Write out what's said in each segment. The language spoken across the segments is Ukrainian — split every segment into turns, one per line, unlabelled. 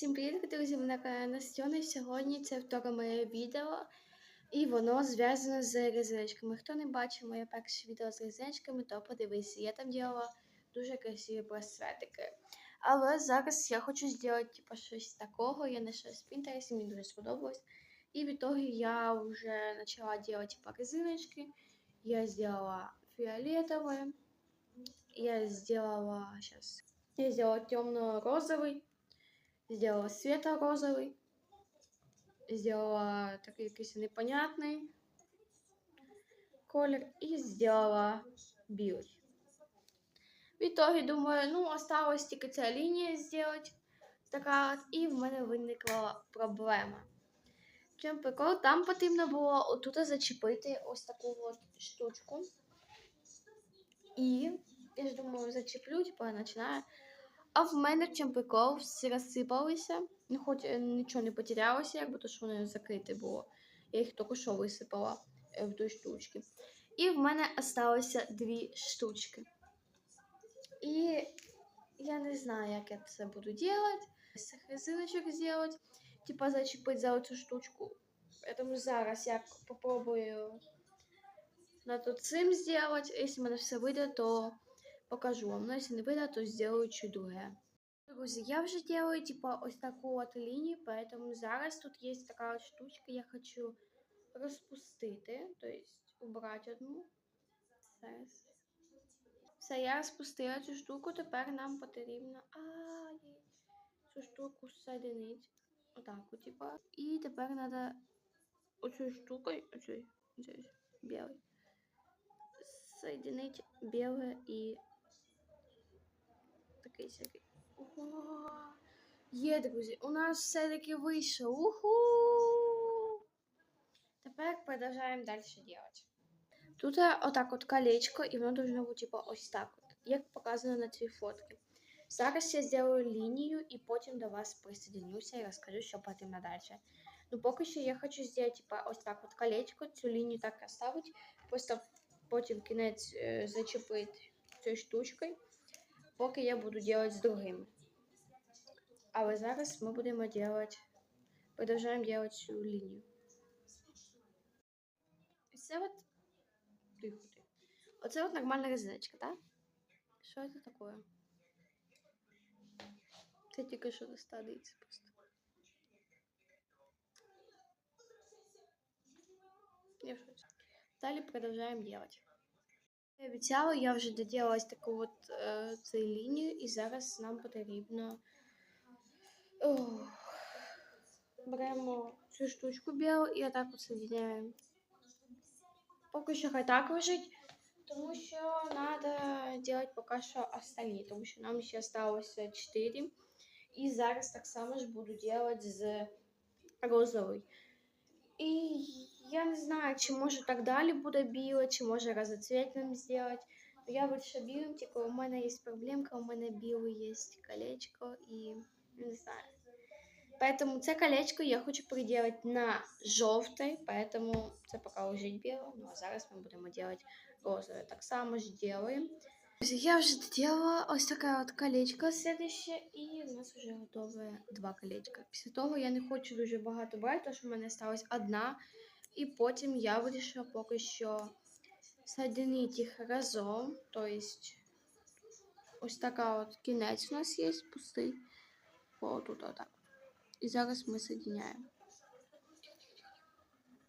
Всім привіт, друзі! Ви на каналі Настюна. І Сьогодні це вторе моє відео, і воно зв'язане з резиночками. Хто не бачив моє перше відео з резиночками, то подивися. Я там робила дуже красиві браслетики. Але зараз я хочу зробити типу, щось такого. Я знайшла з Pinterest, мені дуже сподобалось. І в итоге я вже почала делать типа резиночки. Я сделала фиолетовые. Я сделала сейчас. Я сделала темно-розовый сделала светло-розовый, сделала такий якийсь непонятний колір і сделала білий. В итоге думаю, ну, осталось тільки ця лінія зробити. Така і в мене виникла проблема. Чому прикол? Там потрібно було отут зачепити ось таку от штучку. І я ж думаю, зачеплю, типу, починаю. А в мене в чому прикол, всі розсипалися. Ну, хоч е, нічого не потерялося, якби то що воно закрите було. Я їх тільки що висипала е, в той штучки. І в мене залишилося дві штучки. І я не знаю, як я це буду робити. З зробити. Типа зачепити за цю штучку. Тому зараз я попробую над цим зробити. Якщо в мене все вийде, то покажу вам. Но если не выйдет, то сделаю чуть другое. Друзі, я вже делаю типа ось таку от лінію, поэтому зараз тут є така от штучка, я хочу розпустити, то есть убрати одну. Все. Все, я розпустила цю штуку, тепер нам потрібно а, цю штуку соединити. Отак, от, типа. І тепер треба оцю штуку, оцю, оцю, білий, соединить біле і такий сякий. Ого! Є, друзі, у нас все-таки вийшло. Уху! Тепер продовжуємо далі робити. Тут отак от колечко, і воно должно бути типу, ось так от, як показано на цій фотці. Зараз я зроблю лінію і потім до вас присоединюся і розкажу, що потрібно далі. Ну, поки що я хочу зробити типу, ось так от колечко, цю лінію так оставити, просто потім кінець е, зачепити цією штучкою Поки я буду делать з другими. Але зараз ми будемо делать, продовжуємо делать цю лінію. Це от. Оце от нормальна резиночка, так? Що це таке? Це тільки що достається просто. Я в шоці. Далі продовжуємо делать. Я обіцяла, я вже доділась таку от е, цю лінію, і зараз нам потрібно Ох. беремо цю штучку білу і отак от соединяємо. Поки що хай так лежить, тому що треба робити поки що остальні, тому що нам ще залишилося 4. І зараз так само ж буду робити з розовою. І я не знаю, чи може так далі буде біло, чи може разоцветным сделать. Но я більше білим, тільки у мене є проблемка, у мене білий є колечко і не знаю. Поэтому це колечко я хочу приделать на жовтий, поэтому це поки лежить біло. Ну а зараз ми будемо делать розове. Так само ж делаємо. Я вже доделала ось таке от колечко следующее, і у нас вже готове два колечка. Після того я не хочу дуже багато брати, тому що в мене сталася одна. І потім я вирішила поки що соединити їх разом. Тобто ось така от кінець у нас є пустий. О, тут отак. І зараз ми соединяємо.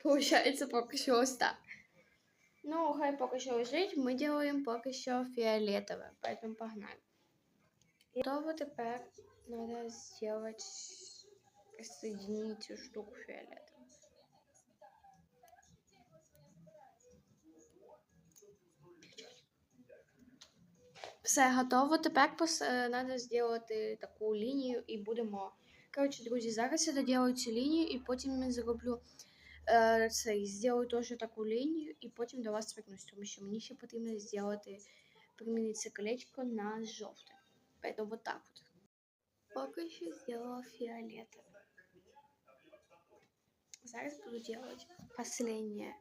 Получається поки що ось так. Ну, хай поки що лежить, ми делаем поки що фіолетове, поэтому погнали. І то тепер треба сделать, соединить цю штуку фіолетову. Все готово. Тепер треба зробити таку лінію і будемо. Коротше, друзі, зараз я доделаю цю лінію і потім я зроблю е, цей, зроблю теж таку лінію і потім до вас вернусь, тому що мені ще потрібно зробити, примінити це колечко на жовте. Поэтому вот так вот. Поки що зробила фіолетове. Зараз буду делать последнюю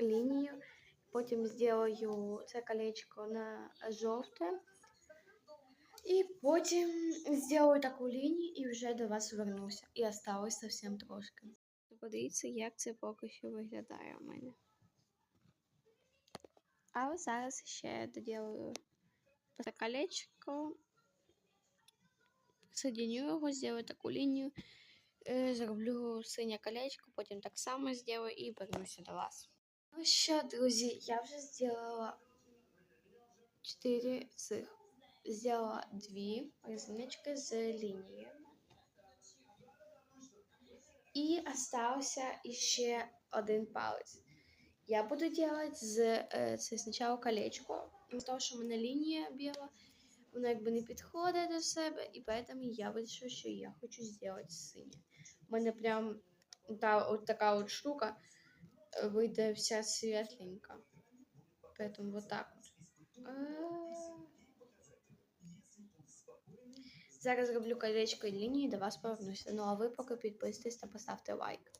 лінію. Потім зроблю це колечко на жовте. І потім зроблю таку лінію і вже до вас вернуся. І осталось зовсім трошки. Подивіться, як це поки що виглядає у мене. А ось зараз ще доділаю це колечко. Соединю його, зроблю таку лінію. Е, Зроблю синє колечко, потім так само зроблю і вернуся до вас. Ну що, друзі, я вже зробила 4 цих. Взяла дві резиночки з лінії. І остався ще один палець. Я буду делать з е, це спочатку колечко, з того, що в мене лінія біла, воно якби не підходить до себе, і поэтому я вирішила, що я хочу зробити синє. У мене прям та, от така от штука Вийде вся світленька. Поэтому вот так от. Е, Зараз роблю колечко і лінії, до вас повернуся. Ну а ви поки підписуйтесь та поставте лайк.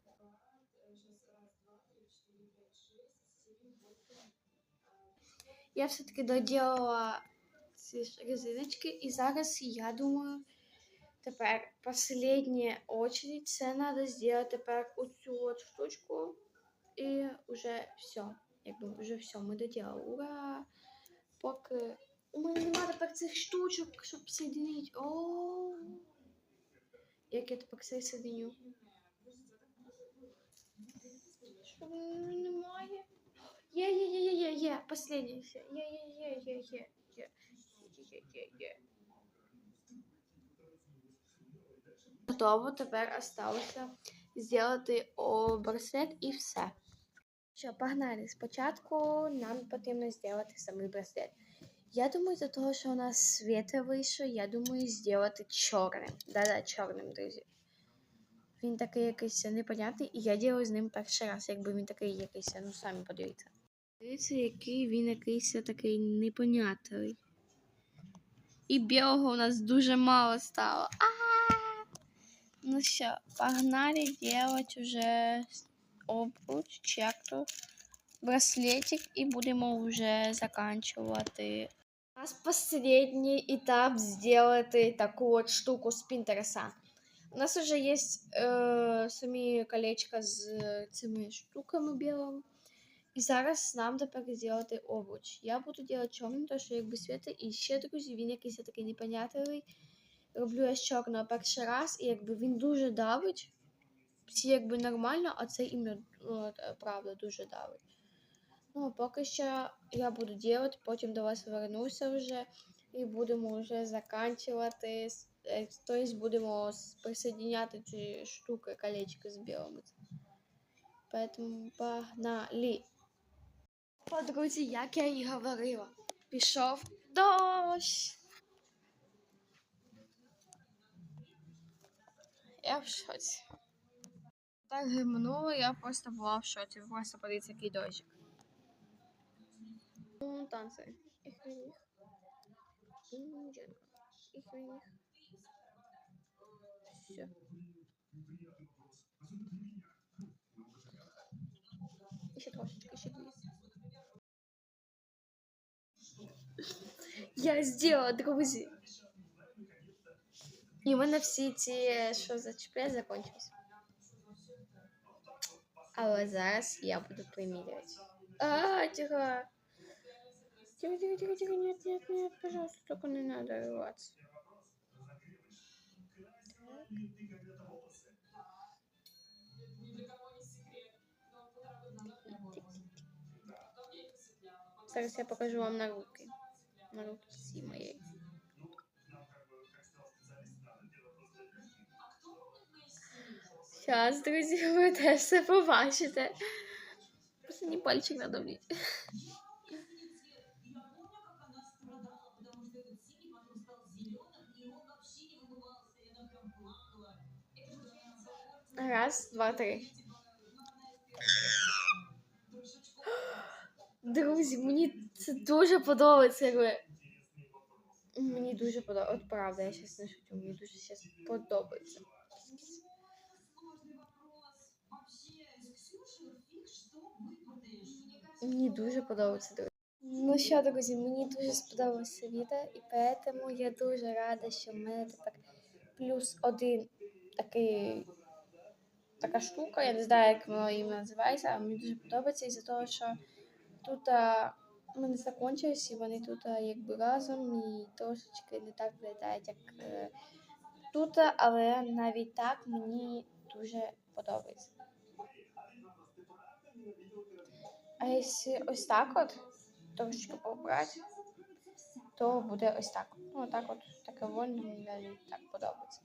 Я все-таки доділала ці резиночки, і зараз я думаю, тепер последня очередь, це треба зробити тепер оцю от штучку, і вже все. Якби вже все, ми доділали. Ура! Поки у мене немає тепер цих штучок, щоб соединити. О, як я тепер це соединю? Що немає? Є, є, є, є, є, є, последнє. Є, є, є, є, є, є, є, є, є. Готово, тепер осталося зробити браслет і все. Що, погнали. Спочатку нам потрібно зробити самий браслет. Я думаю, за того, що у нас світло вийшло, я думаю, зробити чорним. Да-да, чорним, друзі. Він такий якийсь непонятний, і я ділаю з ним перший раз, якби він такий якийсь, ну самі подивіться. Дивіться, який він якийсь такий непонятний. І білого у нас дуже мало стало. А! Ну що, погнали делать уже обруч, чи як то браслетик, і будемо вже заканчувати. У нас последний етап зробити таку от штуку з Пінтереса. У нас вже є е, самі колечка з цими штуками білими. І зараз нам тепер зробити обруч. Я буду робити чорним, тому що якби світи. І ще, друзі, він якийсь такий непонятний. Роблю я з чорного перший раз, і якби він дуже давить. Всі якби нормально, а це іменно е, правда дуже давить. Ну, поки що я буду робити, потім до вас вернуся вже і будемо вже заканчувати. Е, Тобто будемо присоединяти ці штуки, колечки з білими. Поэтому погнали. О, друзі, як я і говорила, пішов дощ. Я в шоці. Так гримнуло, я просто була в шоці. Просто подивіться, який дощик. Ну. Ich. Все. Ще трошечки. Я сделала, друзі. І в мене всі ці, що зачепляє, закончились. Але зараз я буду приміряти. А, тихо. Тихо, тихо, тихо, тихо, нет, нет, нет, пожалуйста, только не надо рваться. Зараз я покажу вам на руки. На руки всі мої. Зараз, друзі, ви теж все побачите. Не пальчик надавліть. Раз, два, три. Друзі, мені це дуже подобається. Мені дуже подобається. От правда, я зараз не шучу, мені дуже зараз подобається. Мені дуже подобається. друзі. Ну що, друзі, мені дуже сподобалося відео, і тому я дуже рада, що в мене тепер плюс один такий, така штука. Я не знаю, як воно іменно називається, але мені дуже подобається із-за того, що тут а, вони закончились, і вони тут якби разом і трошечки не так виглядають, як е, тут, але навіть так мені дуже подобається. А якщо ось так от трошечки побрати, то буде ось так. Ну, отак от таке вольно мені навіть так подобається.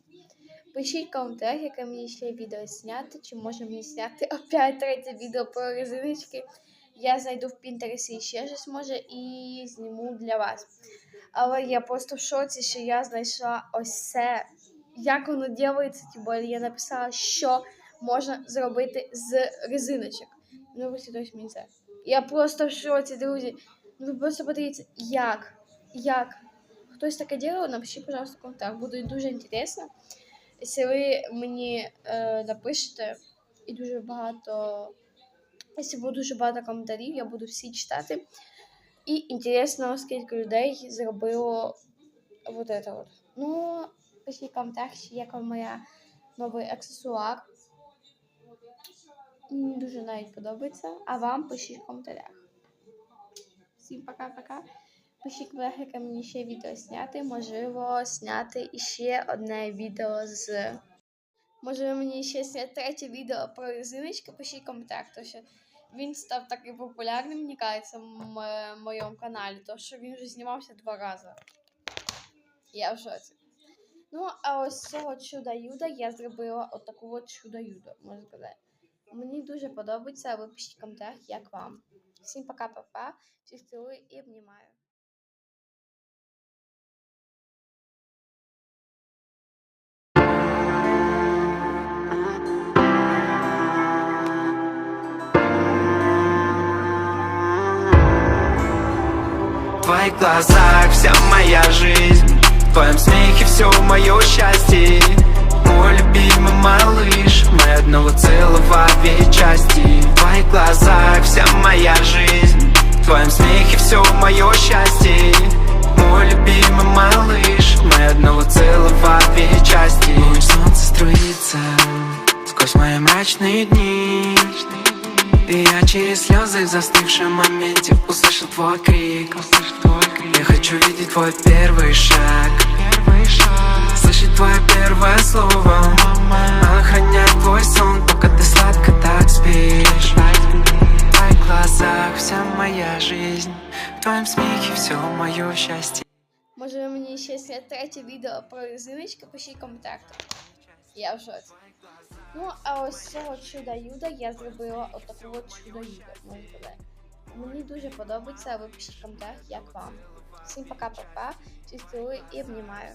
Пишіть в коментарях, яке мені ще відео зняти, чи може мені зняти опять третє відео про резиночки. Я зайду в Pinterest і ще щось може і зніму для вас. Але я просто в шоці, що я знайшла ось це. Як воно ділається, тим більше я написала, що можна зробити з резиночок. Ну, ось мені це. Я просто в шоці, друзі. Ну, ви просто подивіться, як? Як? Хтось таке діло, напишіть, пожалуйста, в коментарях. Буде дуже інтересно. Якщо ви мені е, напишете і дуже багато. Якщо буде дуже багато коментарів, я буду всі читати. І інтересно, скільки людей зробило вот. Ну, пишіть ще як вам моя новий аксесуар. Мені дуже навіть подобається. А вам пишіть в коментарях. Всім пока-пока. Пишіть коментарях, яке мені ще відео зняти. Можливо, зняти іще одне відео з. Може мені ще зняти третє відео про резиночки, пишіть в коментарях, тому що він став такий популярним, мені кажеться, в моєму каналі, тому що він вже знімався два рази. Я в шоці. Ну, а ось цього чуда юда я зробила отаку от чудо юдо, можна сказати. Мені дуже подобається, ви пишіть в коментарях, як вам. Всім пока-пока, всіх цілую і обнімаю.
В твоих глазах вся моя жизнь В твоем смехе все мое счастье Мой любимый малыш Мы одного целого две части В твоих глазах вся моя жизнь В твоем смехе все мое счастье Мой любимый малыш Мы одного целого две части Луч солнца струится Сквозь мои мрачные дни и я через слезы в застывшем моменте услышу твой крик Я хочу видеть твой первый шаг Слышать твое первое слово Охранять твой сон, пока ты сладко так спишь В твоих глазах вся моя жизнь В твоем смехе все мое счастье
Може мені ще зняти третє відео про резиночки, пишіть в. Я в шоці. Ну, а ось цього юда я зробила отаку от чудо сказати. Мені дуже подобається, ви пишіть в коментарях, як вам. Всім пока-пока, цілую і обнімаю.